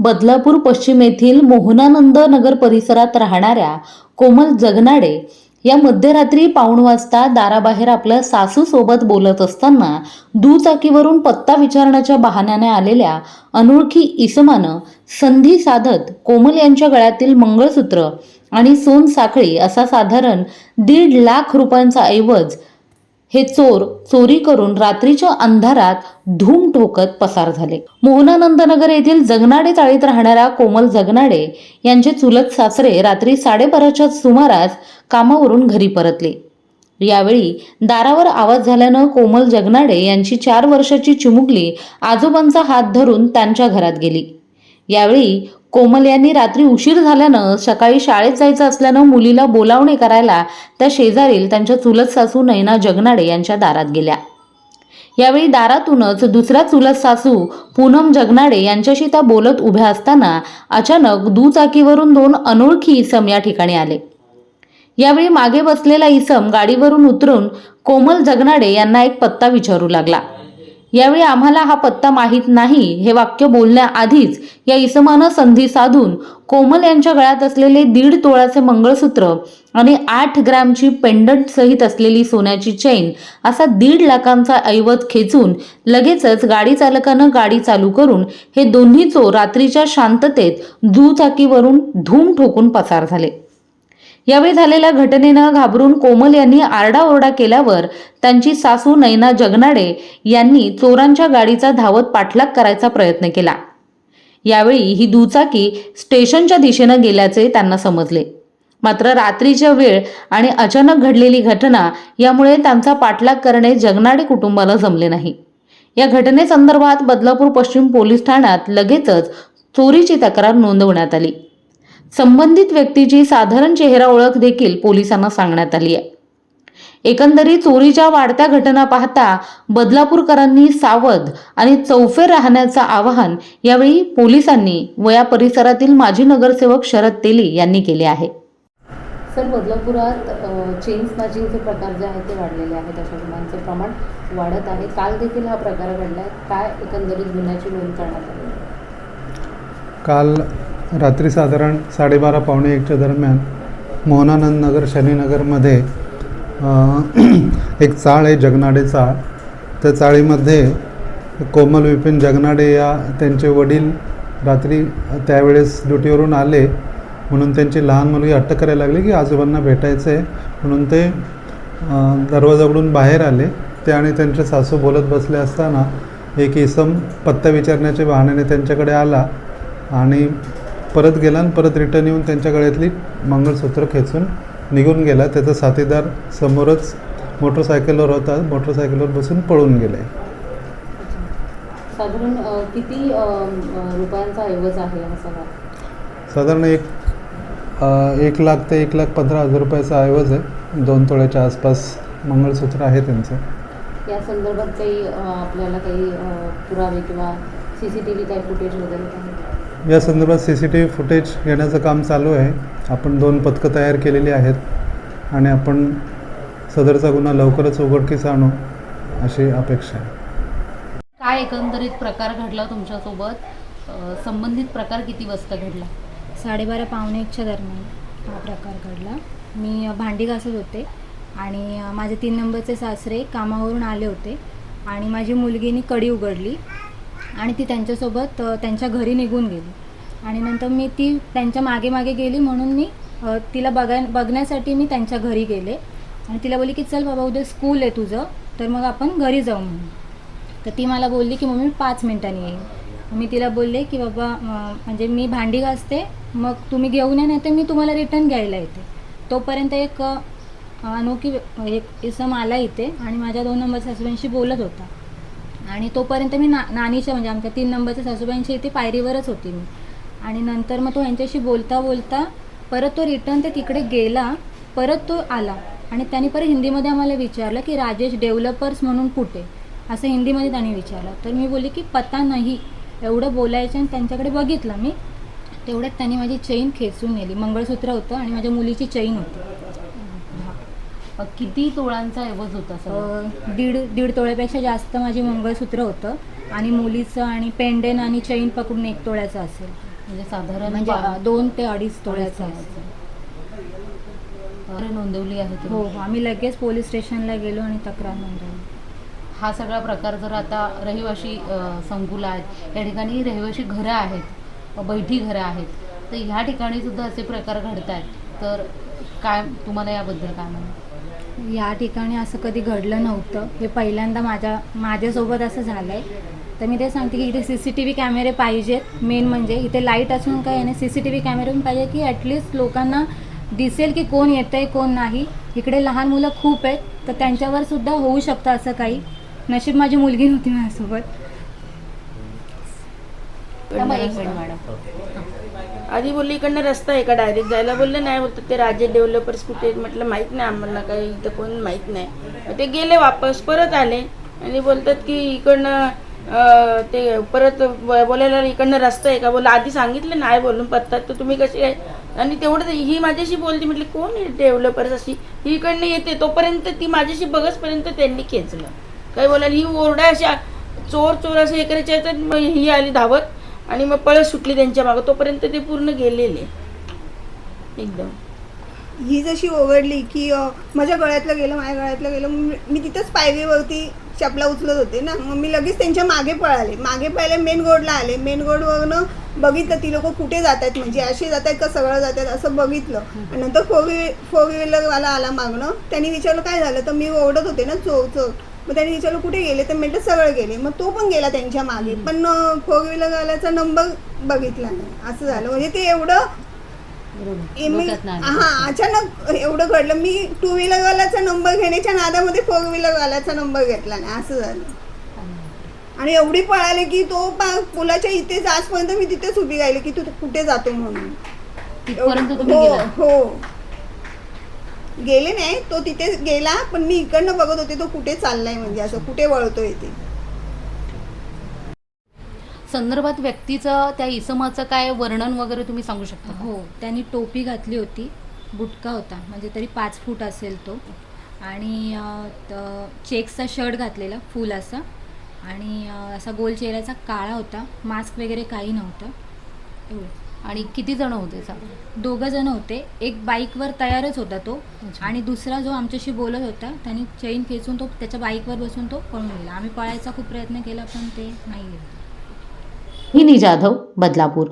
बदलापूर पश्चिम येथील मोहनानंद नगर परिसरात राहणाऱ्या कोमल जगनाडे या मध्यरात्री पाऊण वाजता दाराबाहेर आपल्या सासूसोबत बोलत असताना दुचाकीवरून पत्ता विचारण्याच्या बहाण्याने आलेल्या अनोळखी इसमानं संधी साधत कोमल यांच्या गळ्यातील मंगळसूत्र आणि सोन साखळी असा साधारण दीड लाख रुपयांचा ऐवज हे चोर चोरी करून रात्रीच्या अंधारात धूम ठोकत पसार झाले. मोहनानंदनगर येथील जगनाडे चाळीत राहणाऱ्या कोमल जगनाडे यांचे चुलत सासरे रात्री साडेबाराच्या सुमारास कामावरून घरी परतले. यावेळी दारावर आवाज झाल्यानं कोमल जगनाडे यांची चार वर्षाची चिमुकली आजोबांचा हात धरून त्यांच्या घरात गेली. यावेळी कोमल यांनी रात्री उशीर झाल्यानं सकाळी शाळेत जायचं असल्यानं मुलीला बोलावणे करायला त्या शेजारील त्यांच्या चुलत सासू नैना जगनाडे यांच्या दारात गेल्या. यावेळी दारातूनच दुसऱ्या चुलत सासू पूनम जगनाडे यांच्याशी त्या बोलत उभ्या असताना अचानक दुचाकीवरून दोन अनोळखी इसम या ठिकाणी आले. यावेळी मागे बसलेला इसम गाडीवरून उतरून कोमल जगनाडे यांना एक पत्ता विचारू लागला. यावेळी आम्हाला हा पत्ता माहीत नाही हे वाक्य बोलण्याआधीच या इसमानं संधी साधून कोमल यांच्या गळ्यात असलेले दीड तोळाचे मंगळसूत्र आणि आठ ग्रॅमची पेंडंट सहित असलेली सोन्याची चैन असा दीड लाखांचा ऐवत खेचून लगेचच गाडी चालकानं गाडी चालू करून हे दोन्ही चोर रात्रीच्या शांततेत दुचाकीवरून धूम ठोकून पसार झाले. यावेळी झालेल्या घटनेनं घाबरून कोमल यांनी आरडाओरडा केल्यावर त्यांची सासू नैना जगनाडे यांनी चोरांच्या गाडीचा धावत पाठलाग करायचा प्रयत्न केला. यावेळी ही दुचाकी स्टेशनच्या दिशेनं गेल्याचे त्यांना समजले. मात्र रात्रीच्या वेळ आणि अचानक घडलेली घटना यामुळे त्यांचा पाठलाग करणे जगनाडे कुटुंबाला जमले नाही. या घटनेसंदर्भात बदलापूर पश्चिम पोलीस ठाण्यात लगेचच चोरीची तक्रार नोंदवण्यात आली. संबंधित व्यक्तीची साधारण चेहरा ओळख देखील पोलिसांना सांगण्यात आली आहे. एकंदरीत चोरीच्या वाढत्या घटना पाहता बदलापूरकरांनी सावध आणि चौफेर राहण्याचं आवाहन यावेळी पोलिसांनी व या परिसरातील माजी नगरसेवक शरद तेली यांनी केले आहे. सर बदलापुरात चेन स्नॅचिंगचे प्रकार जे आहेत ते वाढलेले आहेत. अशा गुन्ह्यांचे प्रमाण वाढत आहे. काल देखील हा प्रकार घडला आहे काय एकंदरीत गुन्ह्याची नोंद करण्यात आली? काल रात्री साधारण साडेबारा पावणे एकच्या दरम्यान मोहनानंद नगर शनीनगरमध्ये एक चाळ आहे जगनाडे चाळ. त्या चाळीमध्ये कोमल विपिन जगनाडे या त्यांचे वडील रात्री त्यावेळेस ड्युटीवरून आले. म्हणून त्यांची लहान मुलगी अटक करायला लागली की आजोबांना भेटायचं आहे म्हणून ते दरवाजा उघडून बाहेर आले. ते आणि त्यांचे सासू बोलत बसले असताना एक इसम पत्ता विचारण्याच्या बहाण्याने त्यांच्याकडे आला आणि परत गेला आणि परत रिटर्न येऊन त्यांच्या गळ्यातली मंगळसूत्र खेचून निघून गेला. त्याचा साथीदार समोरच मोटरसायकलवर होता. मोटरसायकलवर बसून पळून गेले साधारण किती रुपयांचा ऐवज आहे हा सगळा? साधारण एक एक लाख ते एक लाख पंधरा हजार रुपयाचा ऐवज आहे. दोन तोळ्याच्या आसपास मंगळसूत्र आहे त्यांचं. या संदर्भात काही आपल्याला काही पुरावे किंवा सी सी टी व्ही काही? फुटेज वगैरे या संदर्भात C C T V footage घेण्याचं काम चालू आहे. आपण दोन पथकं तयार केलेली आहेत आणि आपण सदरचा गुन्हा लवकरच उघडकीस आणू अशी अपेक्षा आहे. काय एकंदरीत प्रकार घडला तुमच्यासोबत? संबंधित प्रकार किती वाजता घडला? साडेबारा पावणे एकच्या दरम्यान हा प्रकार घडला. मी भांडी घासत होते आणि माझे तीन नंबरचे सासरे कामावरून आले होते आणि माझी मुलगीनी कडी उघडली. आणि ती त्यांच्यासोबत त्यांच्या घरी निघून गेली. आणि नंतर मी ती त्यांच्या मागे मागे गेली म्हणून मी तिला बघाय बघण्यासाठी मी त्यांच्या घरी गेले. आणि तिला बोलली की चल बाबा उद्या स्कूल आहे तुझं तर मग आपण घरी जाऊ म्हणून. तर ती मला बोलली की मम्मी पाच मिनिटांनी येईन. मी तिला बोलले की बाबा म्हणजे मी भांडी घासते मग तुम्ही घेऊन या नाही तर मी तुम्हाला रिटर्न घ्यायला येते. तोपर्यंत एक अनोखी एक इसम आला इथे आणि माझ्या दोन नंबर सासूबाईंशी बोलत होता. आणि तोपर्यंत मी ना नानीच्या म्हणजे आमच्या तीन नंबरच्या सासूबाईंच्या इथे पायरीवरच होती मी. आणि नंतर मग तो यांच्याशी बोलता बोलता परत तो रिटर्न ते तिकडे गेला परत तो आला. आणि त्यांनी परत हिंदीमध्ये आम्हाला विचारलं की राजेश डेव्हलपर्स म्हणून कुठे? असं हिंदीमध्ये त्यांनी विचारलं. तर मी बोलले की पता नाही. एवढं बोलायचं आणि त्यांच्याकडे बघितलं मी तेवढ्यात त्यांनी माझी चेन खेचून नेली. मंगळसूत्र होतं आणि माझ्या मुलीची चेन होती. किती तोळांचा ऐवज होता सर अं, दीड दीड तोळ्यापेक्षा जास्त माझी मंगळसूत्र होतं. आणि मुलीचं आणि पेंडेन आणि चेन पकडून एक तोळ्याचं असेल. म्हणजे साधारण म्हणजे बा- अं, दोन ते अडीच तोळ्याचं आहे तक्रार नोंदवली आहे तुम्ही? हो हो. आम्ही लगेच पोलीस स्टेशनला गेलो आणि तक्रार नोंदवली. हा सगळा प्रकार जर आता रहिवाशी अ, संकुल आहेत या ठिकाणी रहिवाशी घरं आहेत अ, बैठी घरं आहेत तर ह्या ठिकाणी सुद्धा असे प्रकार घडत आहेत तर काय तुम्हाला याबद्दल काय म्हणा या ठिकाणी असं कधी घडलं नव्हतं. हे पहिल्यांदा माझ्या माझ्यासोबत असं झालं आहे तर मी ते सांगते की इथे सी सी टी व्ही कॅमेरे पाहिजेत. मेन म्हणजे इथे लाइट असून काय नाही सी सी टी व्ही कॅमेरे पण पाहिजे की ॲटलिस्ट लोकांना दिसेल की कोण येतं आहे कोण नाही. इकडे लहान मुलं खूप आहेत. तर त्यांच्यावर सुद्धा होऊ शकतं असं काही. नशीब माझी मुलगी नव्हती माझ्यासोबत. थांबा एक मिनिट मॅडम आधी बोलली इकडनं रस्ता आहे का डायरेक्ट जायला? बोलले नाही बोलतात ते राजे डेव्हलपर्स कुठे म्हटलं माहीत नाही आम्हाला काही इथं कोण माहीत नाही. मग ते गेले वापस परत आले आणि बोलतात की इकडनं ते परत ब- बोलायला इकडनं रस्ता आहे का? बोला आधी सांगितलं नाही बोलून पत्ता तर तुम्ही कशी आहे आणि तेवढं ही माझ्याशी बोलते म्हटली कोण आहे डेव्हलपर्स अशी? ही इकडनं येते तोपर्यंत ती माझ्याशी बघसपर्यंत त्यांनी खेचलं. काही बोलायला ही ओरडा अशा चोर चोर असं हे करायचे तर मग ही आली धावत. आणि मग पळत सुटली त्यांच्या मागं. तोपर्यंत ते पूर्ण गेलेले. एकदम. ही जशी ओघडली की अ, माझ्या गळ्यातलं गेलं माझ्या गळ्यातलं गेलं मग मी मी तिथंच पायरीवरती चपला उचलत होते ना. मग मी लगेच त्यांच्या मागे पळाले. मागे पहिले मेन रोडला आले. मेन रोडवरनं बघितलं ती लोक कुठे जात आहेत म्हणजे असे जात आहेत का सगळं जात आहेत असं बघितलं. आणि नंतर फोर व्ही फोर व्हीलरवाला आला मागणं त्यांनी विचारलं काय झालं? तर मी ओरडत होते ना चोर चोर. मग त्यांनी विचारलं कुठे गेले? तर म्हटलं सगळं गेले. मग तो पण गेला त्यांच्या मागे. पण फोर व्हीलरवाल्याचा नंबर बघितला नाही. असं झालं. म्हणजे ते एवढं मी. हा अचानक एवढं घडलं. मी टू व्हीलरवाल्याचा नंबर घेण्याच्या नादामध्ये फोर व्हीलरवाल्याचा नंबर घेतला नाही. असं झालं. आणि एवढी पळाले की तो पा पुलाच्या इथे जासपर्यंत मी तिथेच उभी राहिली की तू कुठे जातो म्हणून. हो? हो. गेले नाही तो तिथे गेला पण मी इकडनं बघत होते तो कुठे चाललाय म्हणजे असं कुठे वळतोय ते. संदर्भात व्यक्तीचं त्या इसमाचं काय वर्णन वगैरे तुम्ही सांगू शकता का? हो त्यांनी टोपी घातली होती बुटका होता म्हणजे तरी पाच फूट असेल तो. आणि अं, त- चेक्सचा शर्ट घातलेला फुल असा. आणि अं, असा गोल चेहऱ्याचा काळा होता मास्क वगैरे काही नव्हतं. एवढं. आणि किती जण होते सांगा दोघं जण होते. एक बाईकवर तयारच होता तो. आणि दुसरा जो आमच्याशी बोलत होता त्यांनी चेन खेचून तो त्याच्या बाईकवर बसून तो पळून गेला. आम्ही पळायचा खूप प्रयत्न केला पण ते नाही गेला. हिनी जाधव बदलापूर.